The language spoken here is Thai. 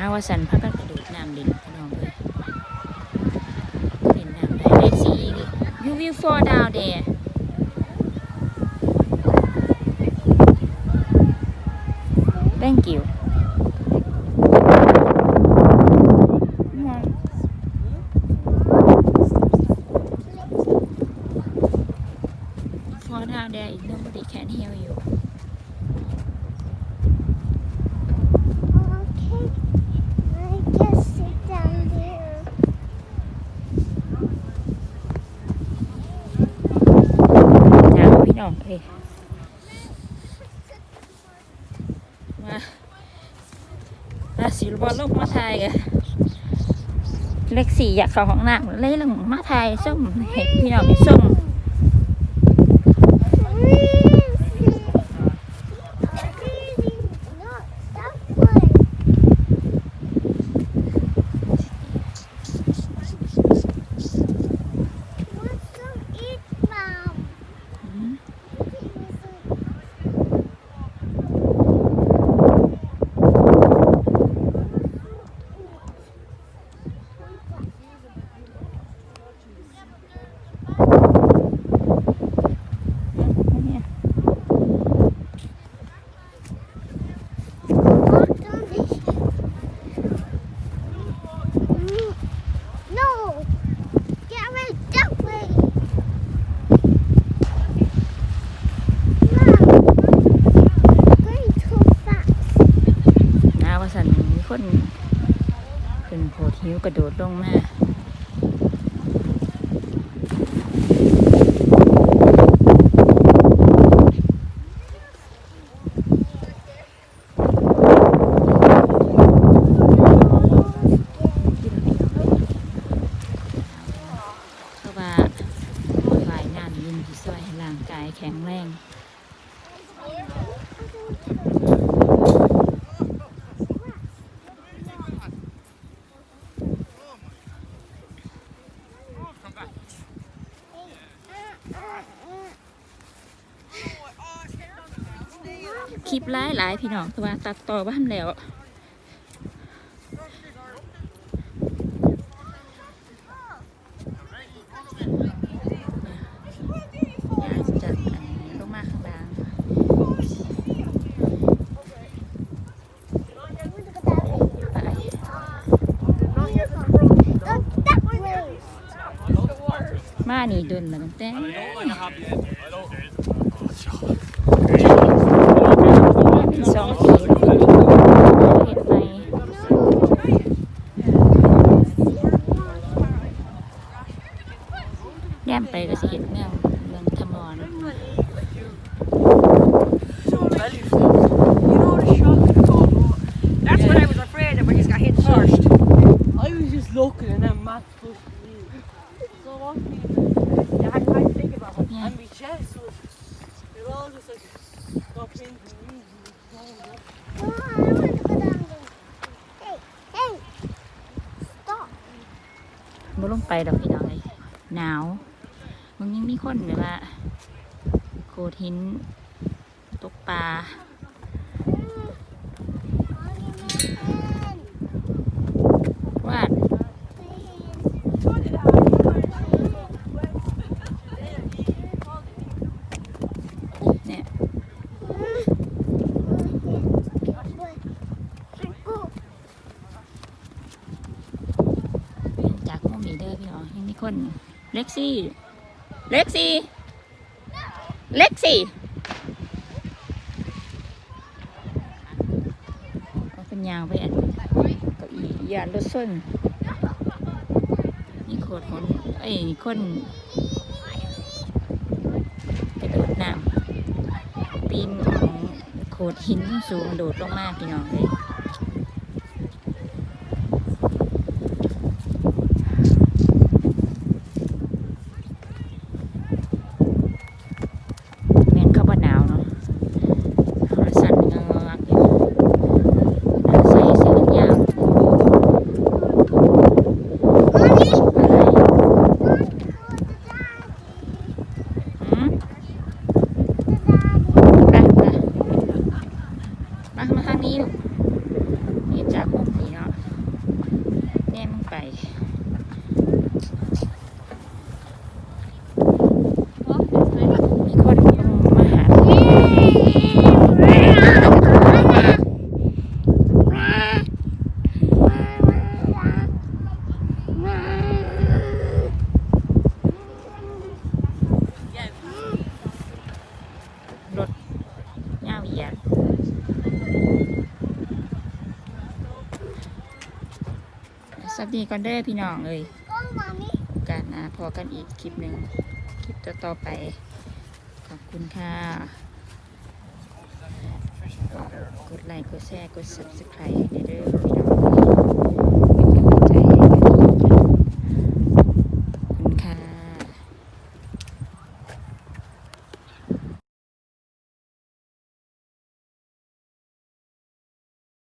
น้าว่าสันพักกันกระโดดน้ำเด่นพี่น้องเลยเด่นน้ำได้เลขสี่ you will fall down there thank you ฟอร์ดาวเดย์ nobody can hear you I just sit down there. หนาวพี่น้องเอ้ยมา มาสิบอลลงมาไทยกันเล็กสี่อยากเข้าห้องน้ำเลยลงมาไทยส้มเห็ดพี่น้องนี่ส้ม Not that way. Want some eat, Mom? เนี่ย Walk down this. Mm, No, get away that way. Mom, going too fast. หนาวว่าสันมีคนเป็นโผด หิวกระโดดลงมาเพราะว่าฝ่ายน้ำยินที่ซอยให้ร่างกายแข็งแรง คลิปหลายหลายๆพี่น้องแต่ว่าตัดต่อบ้านแล้วอยากจะอันนี้ลงมาข้างล่างไป That way. มานี่ดนแล้วตั้งแต่สองปีแล้วเห็นไหมแน มไปก็สิเห็นแมวเมืองทมอน You know the shock of the all That's what I was afraid of when you got hit first. I was just looking and then Matt pushed me. So what me? Yeah, I can't think about it. Yeah. And my chest was, it all just like stopped in me. Oh, I want to go down there. Hey, hey, stop. บ่ลงไปดอกพี่น้องเลยหนาว มันยังมีคนแบบว่าโขดหินตกปลาวาดเนี่ยจากมุมนี้เด้อพี่น้องยังมีคนเล็กซี่ เล็กซี่เล็กซี่เอาเป็นยางไปอันก้าอี้ยานรถส้นนี่โคตรคนเอ้ยคนกระโดดน้ำปีนของโขดหินสูงโดดลงมากพี่น้องเลยแม่นเข้าบ่หนาวเนาะเอาละสั่นเงือกอยู่น่าใส่เสื้อยาวอะไรหืม ไปไปไปมาทางนี้ลูก มีคนลงมาหาๆรถย่าวเหยียด สวัสดีก่อนเด้อพี่น้องเอ้ยการนะพอกันอีกคลิปหนึ่งคลิปต่อต่อไป ขอบคุณค่ะ กดไลค์กดแชร์กด subscribe ให้เด้อพี่น้อง